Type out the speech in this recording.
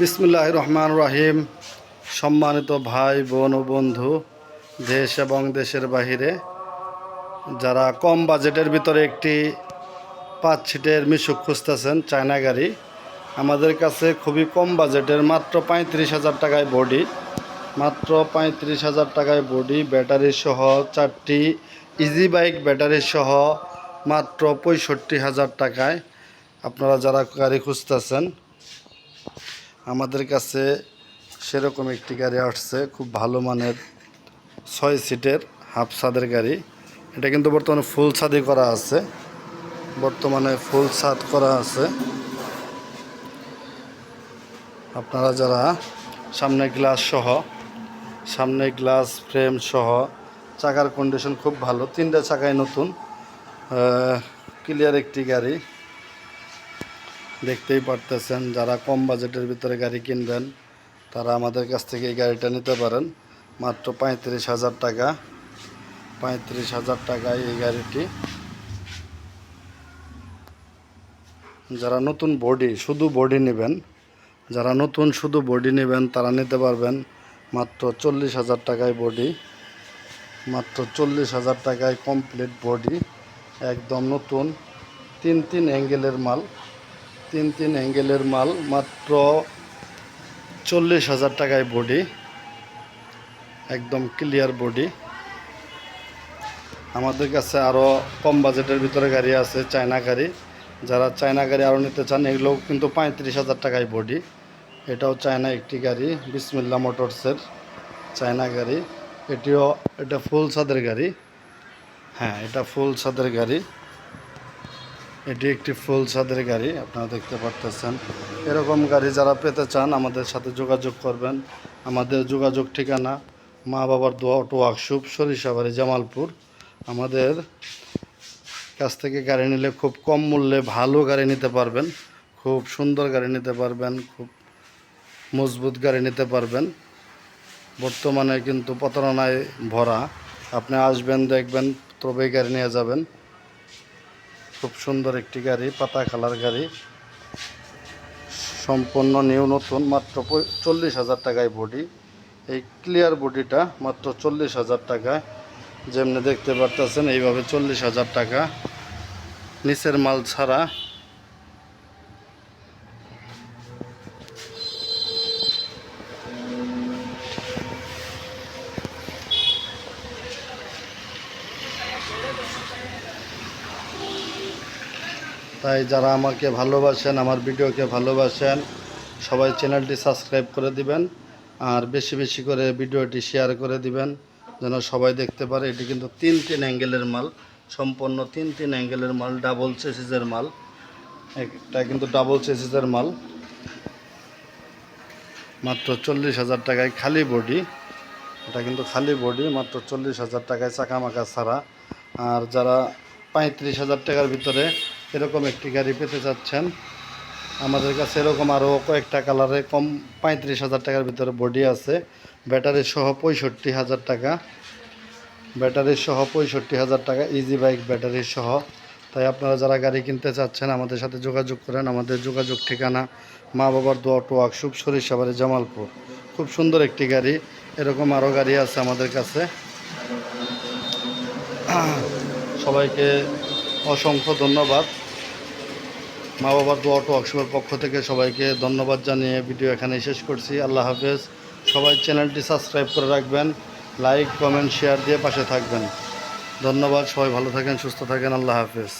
বিসমুল্লাহ রহমান রহিম। সম্মানিত ভাই, বোন ও বন্ধু, দেশ এবং দেশের বাহিরে, যারা কম বাজেটের ভিতরে একটি পাঁচ সিটের মিশুক খুঁজতেছেন চায়না গাড়ি, আমাদের কাছে খুবই কম বাজেটের মাত্র পঁয়ত্রিশ হাজার টাকায় বডি। মাত্র পঁয়ত্রিশ হাজার টাকায় বডি, ব্যাটারি সহ চারটি ইজি বাইক ব্যাটারি সহ মাত্র পঁয়ষট্টি হাজার টাকায়। আপনারা যারা গাড়ি খুঁজতেছেন আমাদের কাছে সেরকম একটি গাড়ি আসছে, খুব ভালো মানের ছয় সিটের হাফ ছাদের গাড়ি। এটা কিন্তু বর্তমানে ফুল ছাদই করা আছে। বর্তমানে ফুল ছাদ করা আছে। আপনারা যারা সামনে গ্লাস সহ, সামনে গ্লাস ফ্রেম সহ, চাকার কন্ডিশন খুব ভালো, তিনটা চাকায় নতুন ক্লিয়ার একটি গাড়ি। দেখতেই পারতেছেন, যারা কম বাজেটের ভিতরে গাড়ি কিনবেন, তারা আমাদের কাছ থেকে এই গাড়িটা নিতে পারেন। মাত্র পঁয়ত্রিশ হাজার টাকা। পঁয়ত্রিশ হাজার টাকায় এই গাড়িটি। যারা নতুন বডি, শুধু বডি নেবেন, যারা নতুন শুধু বডি নেবেন, তারা নিতে পারবেন মাত্র চল্লিশ হাজার টাকায় বডি। মাত্র চল্লিশ হাজার টাকায় কমপ্লিট বডি, একদম নতুন, তিন তিন অ্যাঙ্গেলের মাল। তিন তিন অ্যাঙ্গেলের মাল, মাত্র চল্লিশ হাজার টাকায় বডি একদম ক্লিয়ার বডি আমাদের কাছে আরও কম বাজেটের ভিতরে গাড়ি আছে, চায়না গাড়ি। যারা চায়না গাড়ি আরও নিতে চান, এগুলোও কিন্তু পঁয়ত্রিশ হাজার টাকায় বডি এটাও চায়না একটি গাড়ি, বিসমিল্লা মোটরসের চায়না গাড়ি। এটিও, এটা ফুল ছাদের গাড়ি। হ্যাঁ এটা ফুল ছাদের গাড়ি। এটি একটি ফুল ছাদের গাড়ি, আপনারা দেখতে পারতেছেন। এরকম গাড়ি যারা পেতে চান, আমাদের সাথে যোগাযোগ করবেন। আমাদের যোগাযোগ ঠিকানা, মা বাবার দোয়া অটো ওয়ার্কশপ, সরিষাবাড়ি, জামালপুর। আমাদের কাছ থেকে গাড়ি নিলে খুব কম মূল্যে ভালো গাড়ি নিতে পারবেন, খুব সুন্দর গাড়ি নিতে পারবেন, খুব মজবুত গাড়ি নিতে পারবেন। বর্তমানে কিন্তু প্রতারণায় ভরা। আপনি আসবেন, দেখবেন তবেই গাড়ি নিয়ে যাবেন। খুব সুন্দর একটি গাড়ি, পাতা কালার গাড়ি। সম্পূর্ণ নিউ নতুন, মাত্র চল্লিশ হাজার টাকায় বডি এই ক্লিয়ার বডিটা মাত্র চল্লিশ হাজার টাকা। যেমনি দেখতে পারতেছেন, এইভাবে চল্লিশ হাজার টাকা। নিচের মাল ছাড়া তাই যারা আমাকে ভালোবাসেন, আমার ভিডিওকে ভালোবাসেন, সবাই চ্যানেলটি সাবস্ক্রাইব করে দিবেন আর বেশি বেশি করে ভিডিওটি শেয়ার করে দিবেন যেন সবাই দেখতে পারে। এটি কিন্তু তিন তিন অ্যাঙ্গেলের মাল, সম্পূর্ণ তিন তিন অ্যাঙ্গেলের মাল ডাবল চেসিসের মাল। একটা কিন্তু ডাবল চেসিসের মাল। মাত্র চল্লিশ হাজার টাকায় খালি বডি এটা কিন্তু খালি বডি মাত্র চল্লিশ হাজার টাকায় চাকামাকা ছাড়া। আর যারা পঁয়ত্রিশ হাজার টাকার ভিতরে এরকম একটি গাড়ি পেতে চাচ্ছেন। আমাদের কাছে এরকম আরও কয়েকটা কালারে কম পঁয়ত্রিশ হাজার টাকার ভিতরে বডি আছে। ব্যাটারি সহ পঁয়ষট্টি হাজার টাকা। ব্যাটারি সহ পঁয়ষট্টি হাজার টাকা ইজি বাইক ব্যাটারি সহ। তাই আপনারা যারা গাড়ি কিনতে চাচ্ছেন, আমাদের সাথে যোগাযোগ করেন। আমাদের যোগাযোগ ঠিকানা মা বাবার দোয়া টো ওয়ার্কশপ সরিষাবাড়ি জামালপুর। খুব সুন্দর একটি গাড়ি, এরকম আরও গাড়ি আছে আমাদের কাছে। সবাইকে অসংখ্য ধন্যবাদ। মা বাবার দোয়া অটো ওয়ার্কশপের পক্ষ থেকে সবাইকে ধন্যবাদ জানিয়ে ভিডিও এখানে শেষ করছি। আল্লাহ হাফেজ। সবাই চ্যানেলটি সাবস্ক্রাইব করে রাখবেন, লাইক, কমেন্ট, শেয়ার দিয়ে পাশে থাকবেন। ধন্যবাদ। সবাই ভালো থাকেন, সুস্থ থাকেন। আল্লাহ হাফেজ।